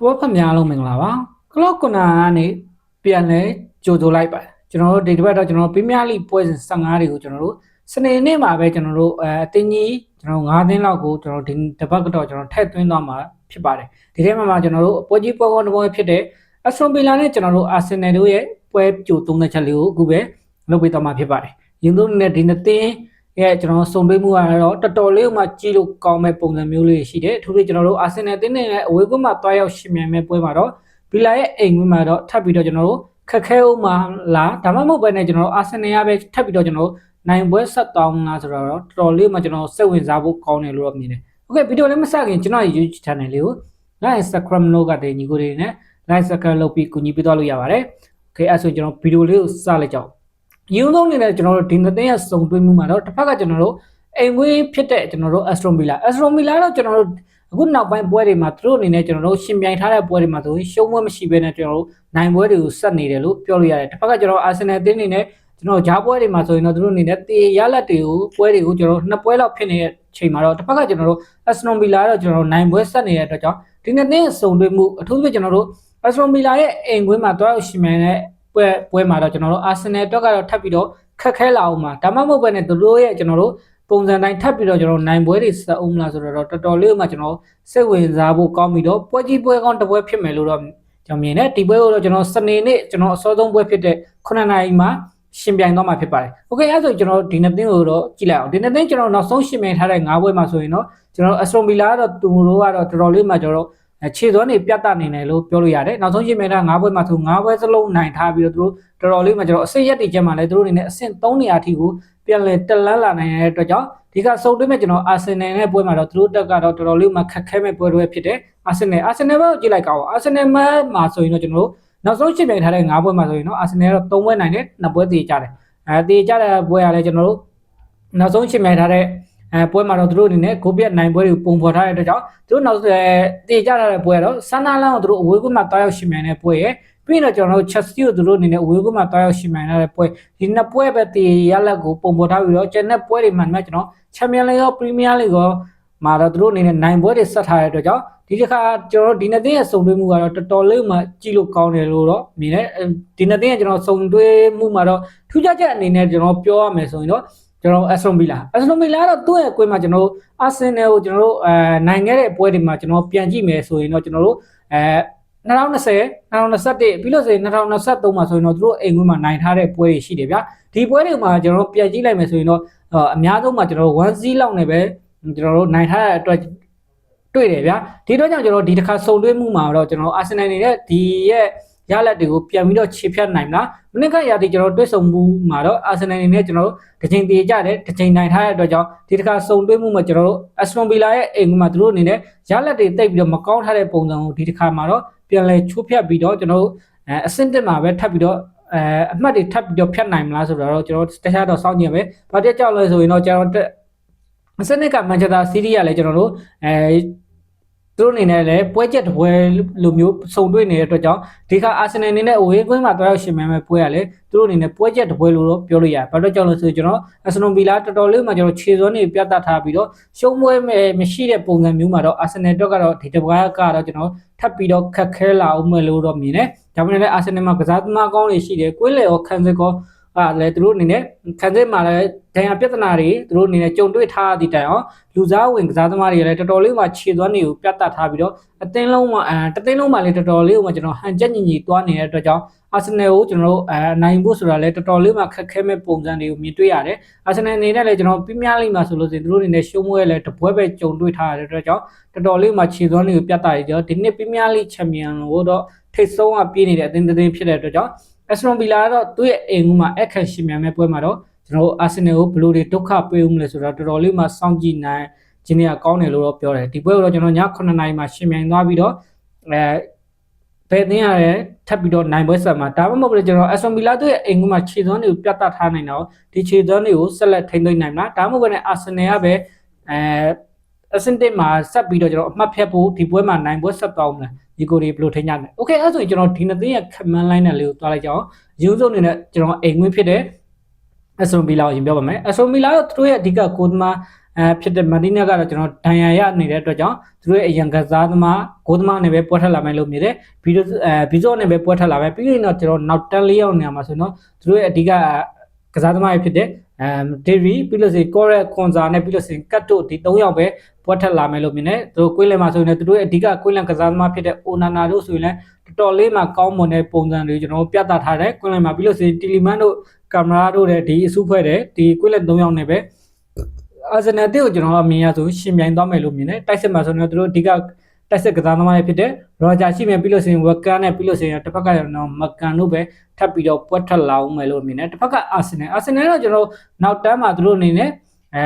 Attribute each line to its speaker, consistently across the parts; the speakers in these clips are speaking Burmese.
Speaker 1: ဘောဖများလုံးမင်္ဂလာပါကလော့ကွန်နာကနေပြန်လဲကြိုဆိုလိုက်ပါတယ်ကျွန်တော်တို့ဒီတစ်ပတ်တော့ကျွန်တော်တို့ပရီးမီးယားလိပွဲစဉ်15တွေကိုကျွန်တော်တို့စနေနေ့မှာပဲကျွန်တော်တို့အဲအတင်းကြီးကျွန်တော်9သင်းလောက်ကိုကျွန်တော်ဒီတစ်ပတ်ကတော့ကျွန်တော်ထည့်သွင်းသွားမှာဖြစ်ပါတယ်ဒီထဲမှာမှာကျွန်တော်တို့ပွဲကြီးပွဲကောင်းတစ်ပွဲဖြစ်တဲ့အက်စထရွန်ဗီလာနဲ့ကျွန်တော်တို့အာဆင်နယ်တို့ရဲ့ပွဲကြိုသုံးတဲ့ချက်လေးကိုအခုပဲလုပ်ပေးသွားမှာဖြစ်ပါတယ်ရင်တို့နဲ့ဒီနှစ်သင်း ရဲ့ကျွန်တော်စုံတွဲမှုကတော့တော်တော်လေးမှကြည့်လို့ကောင်းမဲ့ပုံစံမျိုးလေးရှိတယ်အထူးသဖြင့်ကျွန်တော်တို့အာဆင်နယ်တင်းနဲ့အဝေးကွင်းမှာတွားရောက်ရှင်မြန်မဲ့ပွဲမှာတော့ဗီလာရဲ့အိမ်ကွင်းမှာတော့ထပ်ပြီးတော့ကျွန်တော်တို့ခက်ခဲဦးမှာလားဒါမှမဟုတ်ပဲနဲ့ကျွန်တော်တို့အာဆင်နယ်ကပဲထပ်ပြီးတော့ကျွန်တော်တို့နိုင်ပွဲဆက်တောင်းလားဆိုတော့တော်တော်လေးမှကျွန်တော်စိတ်ဝင်စားဖို့ကောင်းတယ်လို့တော့မြင်တယ်โอเคဗီဒီယိုလေးမစခင်ကျွန်တော် YouTube channel လေးကို like subscribe လုပ်ကတဲ့ညီကိုတွေနဲ့ like subscribe လုပ်ပြီးကူညီပေးသွားလို့ရပါတယ်โอเคအဲ့ဆိုကျွန်တော်ဗီဒီယိုလေးကိုစလိုက်ကြအောင် ယူဆုံးနေနဲ့ကျွန်တော်တို့ဒီနှစ်သိန်းရစုံတွင်းမှုမှာတော့တစ်ဖက်ကကျွန်တော်တို့အိမ်ဝေးဖြစ်တဲ့ကျွန်တော်တို့ Astron Villa Astron Villa တော့ကျွန်တော်တို့အခုနောက်ပိုင်းပွဲတွေမှာသူတို့အနေနဲ့ကျွန်တော်တို့ရှင်ပြိုင်ထားတဲ့ပွဲတွေမှာဆိုရင်ရှုံးပွဲမရှိဘဲနဲ့ကျွန်တော်တို့နိုင်ပွဲတွေကိုဆက်နေတယ်လို့ပြောလို့ရတယ်တစ်ဖက်ကကျွန်တော် Arsenal အသင်းအနေနဲ့ကျွန်တော်ဂျားပွဲတွေမှာဆိုရင်တော့သူတို့အနေနဲ့တေရလက်တွေကိုပွဲတွေကိုကျွန်တော်နှစ်ပွဲလောက်ဖြစ်နေတဲ့ချိန်မှာတော့တစ်ဖက်ကကျွန်တော်တို့ Aston Villa တော့ကျွန်တော်တို့နိုင်ပွဲဆက်နေတဲ့အတွက်ကြောင့်ဒီနှစ်သင်းစုံတွေ့မှုအထူးသဖြင့်ကျွန်တော်တို့ Aston Villa ရဲ့အိမ်ကွင်းမှာတွားရောက်ရှင်မြန်တဲ့ ပွဲပွဲမှာတော့ကျွန်တော်တို့ Arsenal အတွက်ကတော့ထပ်ပြီးတော့ခက်ခဲလာအောင်မှာဒါမှမဟုတ်ပဲနဲ့သူတို့ရဲ့ကျွန်တော်တို့ပုံစံတိုင်းထပ်ပြီးတော့ကျွန်တော်နိုင်ပွဲတွေဆက်အောင်မလားဆိုတော့တော်တော်လေးမှကျွန်တော်စိတ်ဝင်စားဖို့ကောင်းပြီးတော့ပွဲကြီးပွဲကောင်းတစ်ပွဲဖြစ်မယ်လို့တော့ကျွန်တော်မြင်တယ်ဒီပွဲကိုတော့ကျွန်တော်စနေနေ့ကျွန်တော်အစောဆုံးပွဲဖြစ်တဲ့9နာရီမှာရှင်ပြိုင်တော့မှာဖြစ်ပါတယ်။ Okay အဲ့ဆိုကျွန်တော်ဒီနှစ်သင်းကိုတော့ကြည့်လိုက်အောင်ဒီနှစ်သင်းကျွန်တော်နောက်ဆုံးရှင်ပြိုင်ထားတဲ့9ပွဲမှာဆိုရင်တော့ကျွန်တော် Aston Villa ကတော့သူတို့ကတော့တော်တော်လေးမှကျွန်တော် ခြေသွမ်းတွေပြတ်တနေတယ်လို့ပြောလို့ရတယ်။နောက်ဆုံးရှင်ပြိုင်ထား9ပွဲမှာဆို9ပွဲစလုံးနိုင်ထားပြီးတော့သူတို့တော်တော်လေးမှကျွန်တော်အစိတ်ရက်တွေချက်မှလည်းသူတို့အနေနဲ့အဆင့်3နေရာထိကိုပြန်လဲတက်လန်းလာနိုင်တဲ့အတွက်ကြောင့်ဒီကစုံတွဲမဲ့ကျွန်တော်အာဆင်နယ်နဲ့ပွဲမှာတော့သူတို့တက်ကတော့တော်တော်လေးမှခက်ခဲမဲ့ပွဲတွေဖြစ်တယ်အာဆင်နယ်အာဆင်နယ်ဘက်ကိုကြည့်လိုက်ကောင်းအာဆင်နယ်မှာဆိုရင်တော့ကျွန်တော်တို့နောက်ဆုံးရှင်းပြထားတဲ့၅ပွဲမှာဆိုရင်တော့အာဆင်နယ်ကတော့၃ပွဲနိုင်တယ်၂ပွဲတည်ကြတယ်အဲတည်ကြတဲ့ပွဲကလည်းကျွန်တော်တို့နောက်ဆုံးရှင်းပြထားတဲ့ အဲပွဲမှာတော့သူတို့အနေနဲ့ဂိုးပြတ်နိုင်ပွဲတွေကိုပုံဖော်ထားတဲ့အတွက်ကြောင့်သူတို့နောက်တည်ကြတဲ့ပွဲကတော့ဆန်နာလန်ကိုသူတို့အဝေးကွင်းမှာတားရောက်ရှင်းမြန်တဲ့ပွဲရဲ့ပြီးတော့ကျွန်တော်တို့ Chelsea ကိုသူတို့အနေနဲ့အဝေးကွင်းမှာတားရောက်ရှင်းမြန်တဲ့ပွဲဒီနှစ်ပွဲပဲတည်ရလက်ကိုပုံဖော်ထားပြီးတော့ကျန်တဲ့ပွဲတွေမှာကျွန်တော်ချန်ပီယံလိရောပရီးမီးယားလိရောမှာတော့သူတို့အနေနဲ့နိုင်ပွဲတွေဆက်ထားတဲ့အတွက်ကြောင့်ဒီတစ်ခါကျွန်တော်တို့ဒီနှစ်သင်းရဲ့စုံတွဲမှုကတော့တော်တော်လေးမှကြည့်လို့ကောင်းတယ်လို့တော့မြင်တယ်ဒီနှစ်သင်းရဲ့ကျွန်တော်စုံတွဲမှုမှာတော့ထူးခြားချက်အနေနဲ့ကျွန်တော်ပြောရမယ်ဆိုရင်တော့ ကျွန်တော် Aston Villa Aston Villa တော့သူ့ရဲ့အကွင်းမှာကျွန်တော်တို့ Arsenal ကိုကျွန်တော်တို့အဲနိုင်ခဲ့တဲ့ပွဲတွေမှာကျွန်တော်ပြန်ကြည့်မယ်ဆိုရင်တော့ကျွန်တော်တို့အဲ2020 2021ပြီးလို့ဆိုရင်2023မှာဆိုရင်တော့သူတို့အိမ်ကွင်းမှာနိုင်ထားတဲ့ပွဲတွေရှိတယ်ဗျာဒီပွဲတွေမှာကျွန်တော်တို့ပြန်ကြည့်လိုက်မယ်ဆိုရင်တော့အများဆုံးမှာကျွန်တော်တို့1-0လောက်နဲ့ပဲကျွန်တော်တို့နိုင်ထားတဲ့အတွက်တွေ့တယ်ဗျာဒီတော့ကြောင့်ကျွန်တော်ဒီတစ်ခါစုံတွဲမှုမှာတော့ကျွန်တော်အာဆင်နယ်နေတဲ့ဒီရဲ့ ရလက်တွေကိုပြန်ပြီးတော့ခြေဖြတ်နိုင်မလားမနစ်ကရာဒီကျွန်တော်တွေ့ဆုံမှုမှာတော့အာဆင်နယ်နေနဲ့ကျွန်တော်တို့တစ်ချိန်တည်ကြတယ်တစ်ချိန်နိုင်ထားတဲ့အတွက်ကြောင့်ဒီတစ်ခါစုံတွဲမှုမှာကျွန်တော်တို့အက်စတွန်ဗီလာရဲ့အိမ်မှာသူတို့အနေနဲ့ရလက်တွေတိတ်ပြီးတော့မကောင်းထားတဲ့ပုံစံကိုဒီတစ်ခါမှာတော့ပြန်လဲချိုးဖြတ်ပြီးတော့ကျွန်တော်တို့အဆင့်တက်မှာပဲထပ်ပြီးတော့အဲအမှတ်တွေထပ်ပြီးတော့ဖြတ်နိုင်မလားဆိုတော့ကျွန်တော်တခြားတော့စောင့်ကြည့်ရမယ်။ဘာတက်ကြောက်လဲဆိုရင်တော့ကျွန်တော်အစနစ်ကမန်ချက်စတာစီးရီးကလည်းကျွန်တော်တို့အဲ သူတို့အနေနဲ့လည်းပွဲချက်တစ်ပွဲလိုမျိုးစုံတွေ့နေတဲ့အတွက်ကြောင့်ဒီခါအာဆင်နယ်အနေနဲ့အဝေးကွင်းမှာတွားရောက်ရှင်မဲမဲ့ပွဲရလဲသူတို့အနေနဲ့ပွဲချက်တစ်ပွဲလိုတော့ပြောလို့ရတယ်။ဘာလို့ကြောက်လဲဆိုကျွန်တော်အစနိုဗီလာတော်တော်လေးမှကျွန်တော်ခြေစွမ်းတွေပြတ်သားထားပြီးတော့ရှုံးပွဲမရှိတဲ့ပုံစံမျိုးမှာတော့အာဆင်နယ်တော့ကတော့ဒီတစ်ပွဲကတော့ကျွန်တော်ထပ်ပြီးတော့ခက်ခဲလာအောင်မယ်လို့တော့မြင်တယ်။ဒါပေမဲ့လည်းအာဆင်နယ်မှာကစားသမားကောင်းတွေရှိတယ်။ကွင်းလေရောခံစစ်ကော ကလည်းသူတို့အနေနဲ့ခံစစ်မှာလည်းဒဏ်ရာပြဿနာတွေသူတို့အနေနဲ့ကြုံတွေ့ထားသည့်တိုင်အောင်လူစားဝင်ကစားသမားတွေလည်းတော်တော်လေးမှခြေသွမ်းတွေကိုပြတ်တက်ထားပြီးတော့အသင်းလုံးမှာအဲတသင်းလုံးမှာလည်းတော်တော်လေးမှကျွန်တော်ဟန်ချက်ညီညီတွားနေတဲ့အတွက်ကြောင့်အာဆင်နယ်ကိုကျွန်တော်တို့အဲနိုင်ဖို့ဆိုတာလည်းတော်တော်လေးမှခက်ခဲမဲ့ပုံစံတွေကိုမြင်တွေ့ရတယ်အာဆင်နယ်အနေနဲ့လည်းကျွန်တော်ပြင်းပြလိမ့်မှာဆိုလို့ဆိုရင်သူတို့အနေနဲ့ရှုံးပွဲလည်းတပွဲပဲကြုံတွေ့ထားရတဲ့အတွက်ကြောင့်တော်တော်လေးမှခြေသွမ်းတွေကိုပြတ်တာကြတော့ဒီနှစ်ပြင်းပြလိချန်ပီယံကိုတော့ထိတ်ဆုံးကပြေးနေတဲ့အသင်းတစ်သင်းဖြစ်တဲ့အတွက်ကြောင့် အက်စတွန်ဗီလာကတော့သူ့ရဲ့အိမ်ကူမှာအခက်ရှင်မြန်မဲ့ပွဲမှာတော့ကျွန်တော်တို့အာဆင်နယ်ကိုဘယ်လိုတွေဒုက္ခပေးဦးမလဲဆိုတော့တော်တော်လေးမှစောင့်ကြည့်နိုင်ခြင်းတွေကကောင်းတယ်လို့တော့ပြောတယ်ဒီပွဲကိုတော့ကျွန်တော်ည9နာရီမှာရှင်မြန်သွားပြီးတော့အဲဘယ်သင်းရလဲထပ်ပြီးတော့နိုင်ပွဲဆက်မှာဒါမှမဟုတ်ဘူးကျွန်တော်အက်စတွန်ဗီလာတို့ရဲ့အိမ်ကူမှာခြေသွမ်းတွေကိုပြတ်တတ်ထားနိုင်တော့ဒီခြေသွမ်းတွေကိုဆက်လက်ထိန်းသိမ်းနိုင်မလားဒါမှမဟုတ်ဘူးအာဆင်နယ်ကပဲအဲအဆင့်တစ်မှာဆက်ပြီးတော့ကျွန်တော်အမှတ်ဖြတ်ဖို့ဒီပွဲမှာနိုင်ပွဲဆက်သွားအောင်လား ဒီကိုတွေဘယ်လိုထိန်းကြလဲโอเคအဲ့ဆိုရင်ကျွန်တော်ဒီနှစ်သိန်းရဲ့ command line နဲ့လေးကိုတွားလိုက်ကြအောင်ရုံးစုံအနေနဲ့ကျွန်တော်အိမ်ဝင်ဖြစ်တဲ့အက်စတိုမီလာကိုရင်ပြောပါမယ်အက်စတိုမီလာတော့သူတို့ရဲ့အဓိကကိုသမား အဲဖြစ်တဲ့မန်တီးနဲ့ကတော့ကျွန်တော်ဒဏ်ရာရနေတဲ့အတွက်ကြောင့်သူတို့ရဲ့အရန်ကစားသမားဂိုးသမားနဲ့ပဲပွဲထက်လာမယ်လို့မြင်တယ်ဗီဒီယိုအဲဗီဒီယိုနဲ့ပဲပွဲထက်လာမယ်ပြီးရင်တော့ကျွန်တော်နောက်တန်းလေးယောက်နေရာမှာဆိုတော့သူတို့ရဲ့အဓိကကစားသမားတွေဖြစ်တဲ့ အမ်ဒေရီပြီးလို့ဆိုရင်ကောရက်ခွန်ဇာနဲ့ပြီးလို့ဆိုရင်ကတ်တို့ဒီ၃ယောက်ပဲပွဲထက်လာမယ်လို့မြင်တယ်သူတို့ကွေးလင်မှာဆိုရင်လည်းသူတို့ရဲ့အဓိကကွေးလင်ကစားသမားဖြစ်တဲ့အိုနာနာတို့ဆိုရင်လည်းတော်တော်လေးမှကောင်းမွန်တဲ့ပုံစံတွေကျွန်တော်တို့ပြသထားတယ်ကွေးလင်မှာပြီးလို့ဆိုရင်တီလီမန်တို့ကင်မရာတို့တဲ့ဒီအစုဖွဲ့တဲ့ဒီကွေးလင်၃ယောက်နဲ့ပဲအာဆင်နယ်တက်ကိုကျွန်တော်အမြင်ရဆိုရှင်ပြိုင်သွားမယ်လို့မြင်တယ်တိုက်စစ်မှာဆိုတော့သူတို့အဓိက တိုက်စစ်ကစားသမားတွေဖြစ်တဲ့ရောဂျာရှိမယ်ပြီးလို့ဆိုရင်ဝက်ကန်နဲ့ပြီးလို့ဆိုရင်တစ်ဖက်ကကျွန်တော်မကန်တို့ပဲထပ်ပြီးတော့ပွက်ထွက်လာအောင်မယ်လို့မြင်တယ်တစ်ဖက်ကအာဆင်နယ်အာဆင်နယ်တော့ကျွန်တော်နောက်တန်းမှာသူတို့အနေနဲ့အဲ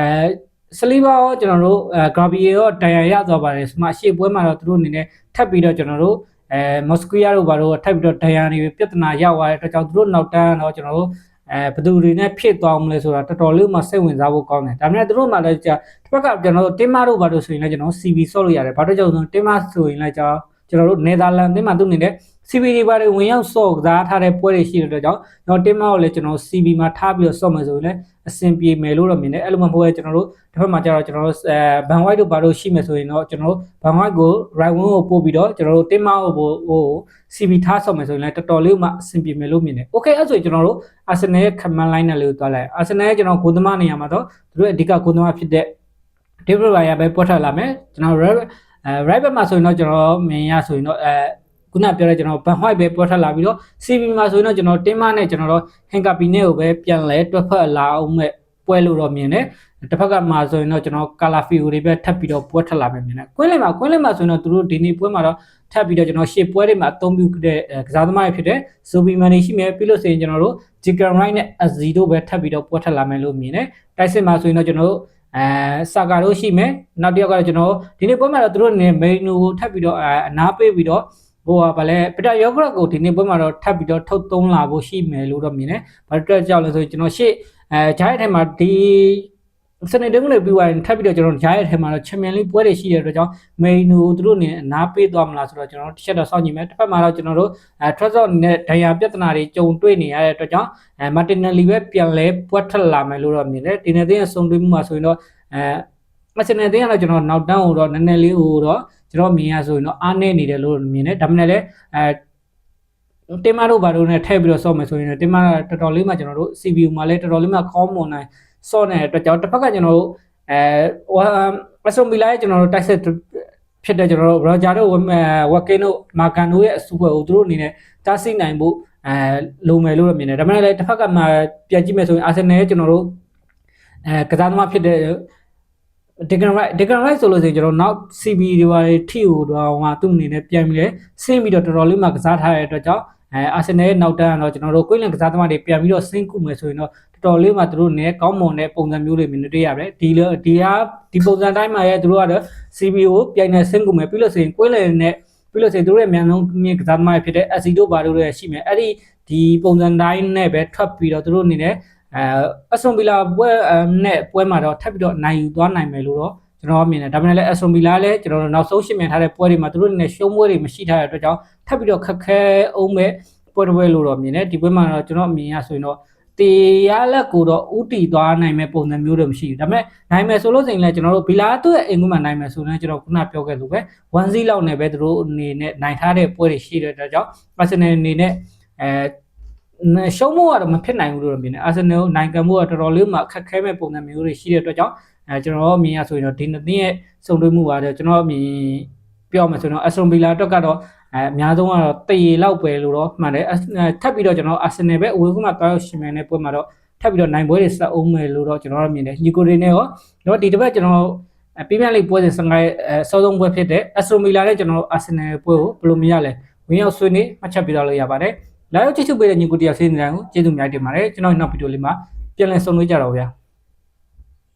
Speaker 1: စလီဘာရောကျွန်တော်တို့အဲဂရာဘီရောတန်ရရသွားပါတယ်စမရှေ့ပွဲမှာတော့သူတို့အနေနဲ့ထပ်ပြီးတော့ကျွန်တော်တို့အဲမော်စကွီယာတို့ဘာတို့ထပ်ပြီးတော့ဒဏ်ရာတွေပြဿနာရောက်သွားတဲ့အတွက်ကြောင့်သူတို့နောက်တန်းတော့ကျွန်တော်တို့ အဲဘယ်သူတွေနဲ့ဖြစ်သွားမလဲဆိုတာတော်တော်လေးမှစိတ်ဝင်စားဖို့ကောင်းတယ်ဒါပေမဲ့သူတို့မှလည်းကြာတစ်ဖက်ကကျွန်တော်တို့တင်းမတို့ဘာလို့ဆိုရင်လည်းကျွန်တော် CV ဆော့လို့ရတယ်ဘာလို့ကြောင့်ဆိုတင်းမဆိုရင်လည်းကျွန်တော်ကျွန်တော်တို့နယ်သာလန်တင်းမသူနေတဲ့ CV တွေဘာတွေဝင်ရောက်ဆော့ကစားထားတဲ့ပွဲတွေရှိတဲ့အတွက်ကြောင့်ကျွန်တော်တင်းမကိုလည်းကျွန်တော် CV မှာထားပြီးတော့ဆော့မယ်ဆိုရင်လည်း အဆင်ပြေမယ်လို့တော့မြင်တယ်အဲ့လိုမှမဟုတ်ရဲ့ကျွန်တော်တို့တစ်ဖက်မှာကျတော့ကျွန်တော်တို့အဲဘန်ဝိုက်တို့ဘာလို့ရှိမယ်ဆိုရင်တော့ကျွန်တော်တို့ဘန်ဝိုက်ကို right wing ကိုပို့ပြီးတော့ကျွန်တော်တို့တင်းမကိုဟို CV ထားဆော့မယ်ဆိုရင်လည်းတော်တော်လေးမှအဆင်ပြေမယ်လို့မြင်တယ်။ Okay အဲ့ဆိုရင်ကျွန်တော်တို့ Arsenal ရဲ့ command line နဲ့လေးကိုတွားလိုက်။ Arsenal ရဲ့ကျွန်တော်ဂိုးသမားနေရာမှာတော့သူတို့အဓိကဂိုးသမားဖြစ်တဲ့ David Raya ပဲပွက်ထွက်လာမယ်။ကျွန်တော် right အဲ right back မှာဆိုရင်တော့ကျွန်တော်မြင်ရဆိုရင်တော့အဲ ခုနပြောတဲ့ကျွန်တော် Van White ပဲပွက်ထွက်လာပြီးတော့ CV မှာဆိုရင်တော့ကျွန်တော်တင်းမနဲ့ကျွန်တော်တို့ Henkapi နဲ့ကိုပဲပြန်လဲတွက်ဖက်လာအောင်မဲ့ပွဲလို့တော့မြင်တယ်။တစ်ဖက်ကမှာဆိုရင်တော့ကျွန်တော် Calafio တွေပဲထပ်ပြီးတော့ပွဲထွက်လာမယ်မြင်တယ်။ကွင်းလင်မှာကွင်းလင်မှာဆိုရင်တော့သူတို့ဒီနေ့ပွဲမှာတော့ထပ်ပြီးတော့ကျွန်တော်ရှေ့ပွဲတွေမှာအသုံးပြုတဲ့ကစားသမားတွေဖြစ်တဲ့ Zobi Mane ရှိမယ်ပြီးလို့ဆိုရင်ကျွန်တော်တို့ Jigan Right နဲ့ Azzi တို့ပဲထပ်ပြီးတော့ပွဲထွက်လာမယ်လို့မြင်တယ်။တိုက်စစ်မှာဆိုရင်တော့ကျွန်တော်တို့အဲစာကာတို့ရှိမယ်နောက်တစ်ယောက်ကတော့ကျွန်တော်ဒီနေ့ပွဲမှာတော့သူတို့အနေနဲ့မေနူကိုထပ်ပြီးတော့အနားပေးပြီးတော့ ဟိုကဗာလဲပီတာယောဂရက်ကိုဒီနေ့ပွဲမှာတော့ထပ်ပြီးတော့ထုတ်သုံးလာဖို့ရှိမယ်လို့တော့မြင်တယ်။ဘာလို့ကြောက်လဲဆိုရင်ကျွန်တော်ရှေ့အဲဂျိုင်းထဲမှာဒီစနေတင်းကလေးပြီးသွားရင်ထပ်ပြီးတော့ကျွန်တော်ဂျိုင်းထဲမှာတော့ချန်ပီယံလိပွဲတွေရှိတဲ့အတွက်ကြောင့်မေနူသူတို့အနေနဲ့အနားပေးသွားမလားဆိုတော့ကျွန်တော်တစ်ချက်တော့စောင့်ကြည့်မယ်တစ်ဖက်မှာတော့ကျွန်တော်တို့အဲ Trezor နဲ့ဒဏ်ရာပြဿနာတွေကြုံတွေ့နေရတဲ့အတွက်ကြောင့်အဲ Martinelli ပဲပြန်လဲပွက်ထွက်လာမယ်လို့တော့မြင်တယ်ဒီနေ့တင်းအဆုံးတွေ့မှုမှာဆိုရင်တော့အဲမစနေတင်းကတော့ကျွန်တော်နောက်တန်းကိုတော့နည်းနည်းလေးဟိုတော့ ကျွန်တော်မြင်ရဆိုရင်တော့အားနေနေတယ်လို့မြင်တယ်ဒါပေမဲ့လည်းအဲတင်မတို့ဘာလို့နဲ့ထည့်ပြီးတော့ဆော့မယ်ဆိုရင်တင်မတော်တော်လေးမှကျွန်တော်တို့ CPU မှာလည်းတော်တော်လေးမှကောင်းမွန်နိုင်ဆော့နေတဲ့အတွက်ကြောင့်တစ်ဖက်ကကျွန်တော်တို့အဲအဆုံဘီလာရဲ့ကျွန်တော်တို့တိုက်ဆက်ဖြစ်တဲ့ကျွန်တော်တို့ရောဂျာတို့ဝက်ကင်းတို့မာကန်တို့ရဲ့အစုအဖွဲ့ကိုသူတို့အနေနဲ့တားဆီးနိုင်ဖို့အဲလုံမယ်လို့မြင်တယ်ဒါပေမဲ့လည်းတစ်ဖက်ကမှပြန်ကြည့်မယ်ဆိုရင်အာဆင်နယ်ရဲ့ကျွန်တော်တို့အဲကစားသမားဖြစ်တဲ့ ဒီကန်ရိုက်ဒီကန်ရိုက်ဆိုလို့ဆိုရင်ကျွန်တော်နောက် CB တွေပါထိကိုတော့ဟိုသူ့အနေနဲ့ပြန်ပြီးလဲဆင်းပြီးတော့တော်တော်လေးမှကစားထားတဲ့အတွက်ကြောင့်အဲအာဆင်နယ်ရဲ့နောက်တန်းကတော့ကျွန်တော်တို့ကွင်းလင်ကစားသမားတွေပြန်ပြီးတော့ဆင်းကုမယ်ဆိုရင်တော့တော်တော်လေးမှသူတို့နဲ့ကောင်းမွန်တဲ့ပုံစံမျိုးတွေမြင်တွေ့ရတယ်ဒီလေဒီဟာဒီပုံစံတိုင်းမှာရဲ့သူတို့ကတော့ CB ကိုပြန်နေဆင်းကုမယ်ပြီးလို့ဆိုရင်ကွင်းလင်နဲ့ပြီးလို့ဆိုရင်သူတို့ရဲ့မြန်ဆုံးမြင့်ကစားသမားတွေဖြစ်တဲ့ AC တို့ဘာတို့တွေရှိမယ်အဲ့ဒီဒီပုံစံတိုင်းနဲ့ပဲထွက်ပြီးတော့သူတို့အနေနဲ့ အဲအဆွန်ဘီလာပွဲနဲ့ပွဲမှာတော့ထပ်ပြီးတော့နိုင်ယူသွားနိုင်မယ်လို့တော့ကျွန်တော်မြင်တယ်ဒါပေမဲ့လည်းအဆွန်ဘီလာလည်းကျွန်တော်တို့နောက်ဆုံးရှင်းမြန်ထားတဲ့ပွဲတွေမှာသူတို့အနေနဲ့ရှုံးပွဲတွေမရှိထားတဲ့အတွက်ကြောင့်ထပ်ပြီးတော့ခက်ခဲအောင်မဲ့ပွဲတစ်ပွဲလို့တော့မြင်တယ်ဒီပွဲမှာတော့ကျွန်တော်မြင်ရဆိုရင်တော့တေရလက်ကိုတော့ဥတီသွားနိုင်မဲ့ပုံစံမျိုးတော့မရှိဘူးဒါပေမဲ့နိုင်မယ်ဆိုလို့ဆိုရင်လည်းကျွန်တော်တို့ဘီလာသူ့ရဲ့အိမ်ကူမှာနိုင်မယ်ဆိုရင်ကျွန်တော်ခုနပြောခဲ့လို့ပဲ1 0လောက်နဲ့ပဲသူတို့အနေနဲ့နိုင်ထားတဲ့ပွဲတွေရှိတဲ့အတွက်ကြောင့် Arsenal အနေနဲ့အဲ ရှုံးဖို့ကတော့မဖြစ်နိုင်ဘူးလို့မြင်တယ်အာဆင်နယ်နိုင်ကန်ဖို့ကတော်တော်လေးမှခက်ခဲမဲ့ပုံစံမျိုးတွေရှိတဲ့အတွက်ကြောင့်အဲကျွန်တော်မြင်ရဆိုရင်တော့ဒီနှစ်သင်းရဲ့စုံတွဲမှုကတော့ကျွန်တော်မြင်ပြောမှဆိုတော့အက်စတွန်ဗီလာအတွက်ကတော့အဲအများဆုံးကတော့တရေလောက်ပဲလို့တော့မှန်တယ်ထပ်ပြီးတော့ကျွန်တော်အာဆင်နယ်ပဲအဝေးကမှတောက်ရှင်မယ်နဲ့ပွဲမှာတော့ထပ်ပြီးတော့နိုင်ပွဲတွေဆက်အောင်မယ်လို့တော့ကျွန်တော်မြင်တယ်ညီကိုတွေနဲ့ရောတော့ဒီတစ်ပတ်ကျွန်တော်ပီးမီးယားလိပွဲစဉ်15ရဲ့အစောဆုံးပွဲဖြစ်တဲ့အက်စတွန်ဗီလာနဲ့ကျွန်တော်အာဆင်နယ်ပွဲကိုဘယ်လိုမြင်ရလဲဝင်ရောက်ဆွေးနွေးမှတ်ချက်ပြတော့လို့ရပါတယ် လာရောက်ကြည့်ရှုပေးတဲ့ညီကိုတရားဆေးနေတိုင်းကိုကျေးဇူးများတင်ပါတယ်ကျွန်တော်နောက်ဗီဒီယိုလေးမှာပြန်လည်ဆုံတွေ့ကြတော့ဗျာ